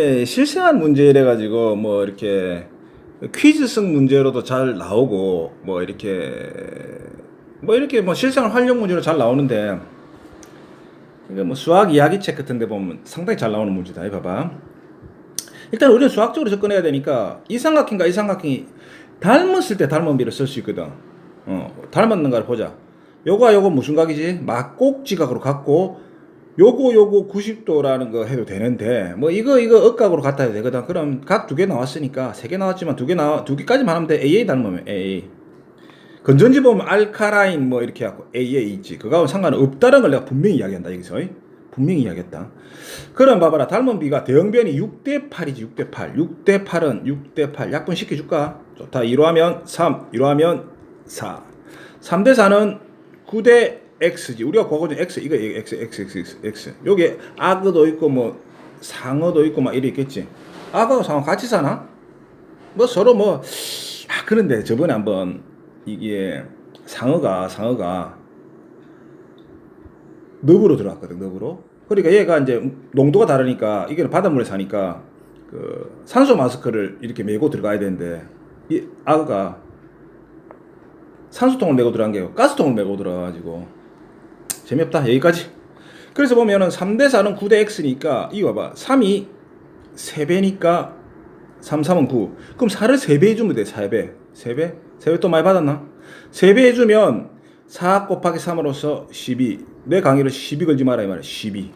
예, 실생활 문제래 가지고 뭐 이렇게 퀴즈성 문제로도 잘 나오고 뭐 이렇게 뭐 이렇게 뭐 실생활 활용 문제로 잘 나오는데 이게 뭐 수학 이야기 책 같은데 보면 상당히 잘 나오는 문제다. 이 봐봐. 일단 우리는 수학적으로 접근해야 되니까 이 삼각형과 이 삼각형이 닮았을 때 닮은 비를 쓸 수 있거든. 어, 닮았는가를 보자. 요거와 요거 무슨 각이지? 막꼭지각으로 갖고 요거 요거 90도라는 거 해도 되는데 뭐 이거 이거 억각으로 갖다 해도 되거든. 그럼 각 두 개 나왔으니까 세 개 나왔지만 두 개 나와 두 개까지만 하면 돼. AA 닮으면 AA. 건전지 보면 알카라인 뭐 이렇게 해갖고 AA 있지. 그거하고 상관 없다는 걸 내가 분명히 이야기한다 여기서. 분명히 이야기했다. 그럼 봐봐라. 닮은 비가 대형변이 6대 8이지. 6대 8. 6대 8은 6대 8. 약분 시켜 줄까? 좋다. 1로 하면 3. 1로 하면 4. 3대 4는 9대 x지. 우리가 중 x 이거 x x x x x. 여기 악어도 있고 뭐 상어도 있고 막 이래 있겠지. 악어하고 상어 같이 사나? 뭐 서로 뭐 아, 그런데 저번에 한번 이게 상어가 상어가 늪으로 들어왔거든 늪으로. 그러니까 얘가 이제 농도가 다르니까 이게 바닷물에 사니까 그 산소 마스크를 이렇게 메고 들어가야 되는데 이 악어가 산소통을 메고 들어간 게 아니고 가스통을 메고 들어가가지고 재미없다. 여기까지. 그래서 보면은 3대 4는 9대 x니까 이거 봐봐. 3이 3배니까 3, 3은 9 그럼 4를 3배 해주면 돼 4배. 3배? 3배 또 많이 받았나? 3배 해주면 4 곱하기 3으로서 12 내 강의를 12 걸지 마라 이 말이야. 12